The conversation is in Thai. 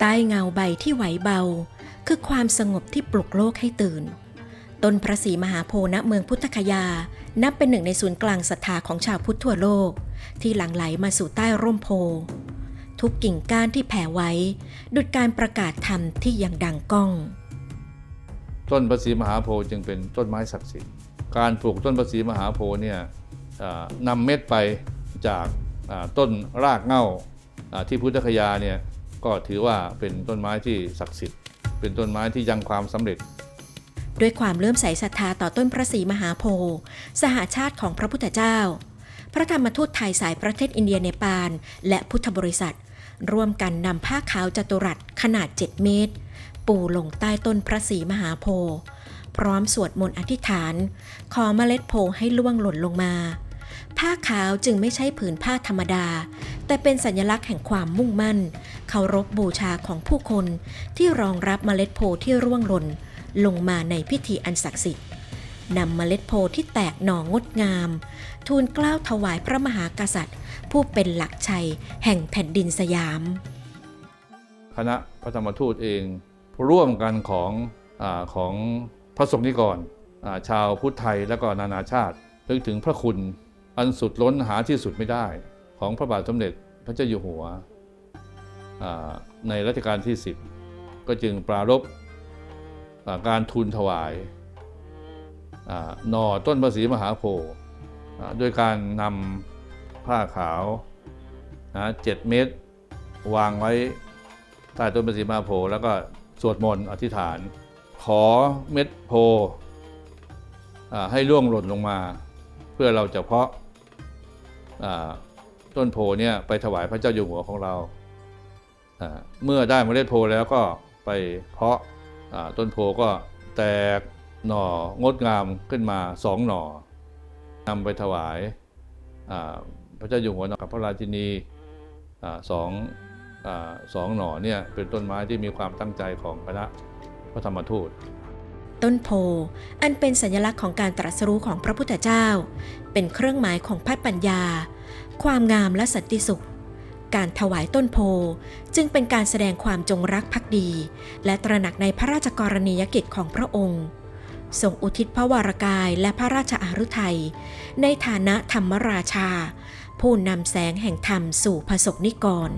ใต้เงาใบที่ไหวเบา คือความสงบที่ปลุกโลกให้ตื่น ต้นพระศรีมหาโพธิ์ณเมืองพุทธคยา นับเป็นหนึ่งในศูนย์กลางศรัทธาของชาวพุทธทั่วโลก ที่หลั่งไหลมาสู่ใต้ร่มโพธิ์ทุกกิ่งก้านที่แผ่ไว้ ดุจการประกาศธรรมที่ยังดังก้อง ต้นพระศรีมหาโพธิ์จึงเป็นต้นไม้ศักดิ์สิทธิ์ การปลูกต้นพระศรีมหาโพธิ์เนี่ยนำเม็ดไปจากต้นรากเง่าที่พุทธคยาเนี่ย ก็ถือว่าเป็นต้นไม้ที่ศักดิ์สิทธิ์ เป็นต้นไม้ที่ยังความสำเร็จ ด้วยความเลื่อมใสศรัทธาต่อต้นพระศรีมหาโพธิ์สหาชาติของพระพุทธเจ้า พระธรรมทูตไทยสายประเทศอินเดียเนปาลและพุทธบริษัท ร่วมกันนำผ้าขาวจัตุรัสขนาด 7 เมตร ปูลงใต้ต้นพระศรีมหาโพธิ์พร้อมสวดมนต์อธิษฐาน ขอเมล็ดโพธิ์ให้ล่วงหล่นลงมา ผ้าขาวจึงไม่ใช่ผืนผ้าธรรมดา แต่เป็นสัญลักษณ์แห่งความมุ่งมั่น เคารพบูชาของผู้คนที่รองรับเมล็ดโพธิ์ที่ร่วงหล่นลงมาในพิธีอันศักดิ์สิทธิ์นำเมล็ดโพธิ์ที่แตกหน่องดงาม ทูลกล้าวถวายพระมหากษัตริย์ ผู้เป็นหลักชัยแห่งแผ่นดินสยาม คณะพระธรรมทูตเองร่วมกันของอของพระสงฆ์นิกรอ่าชาวพุทธไทยและก็นานาชาตินึกถึงพระคุณอันสุดล้นหาที่สุดไม่ได้ ของพระบาทสมเด็จพระเจ้าอยู่หัว ในรัชกาลที่ 10 ก็จึงปรารภอ่าการทูลถวายหน่อต้นพระศรีมหาโพธิ์ด้วยการนำผ้าขาวนะเจ็ดเมตรวางไว้ใต้ต้นประสีมหาโพธิ์แล้วก็สวดมนต์อธิษฐาน ขอเม็ดโพให้ร่วงหล่นลงมา เพื่อเราจะเพาะต้นโพเนี่ยไปถวายพระเจ้าอยู่หัวของเรา เมื่อได้เมล็ดโพแล้วก็ไปเพาะต้นโพก็แตกหน่องดงามขึ้นมาสองหน่อนำไปถวายพระเจ้าอยู่หัวกับพระราชินีสองสองหน่อเนี่ยเป็นต้นไม้ที่มีความตั้งใจของคณะพระธรรมทูต ต้นโพอันเป็นสัญลักษณ์ของการตรัสรู้ของพระพุทธเจ้า เป็นเครื่องหมายของพัฒปัญญา ความงามและสันติสุข การถวายต้นโพจึงเป็นการแสดงความจงรักภักดี และตระหนักในพระราชกรณียกิจของพระองค์ทรงอุทิศพระวรากายและพระราชอารุไทยในฐานะธรรมราชา ผู้นำแสงแห่งธรรมสู่พระสกนิกร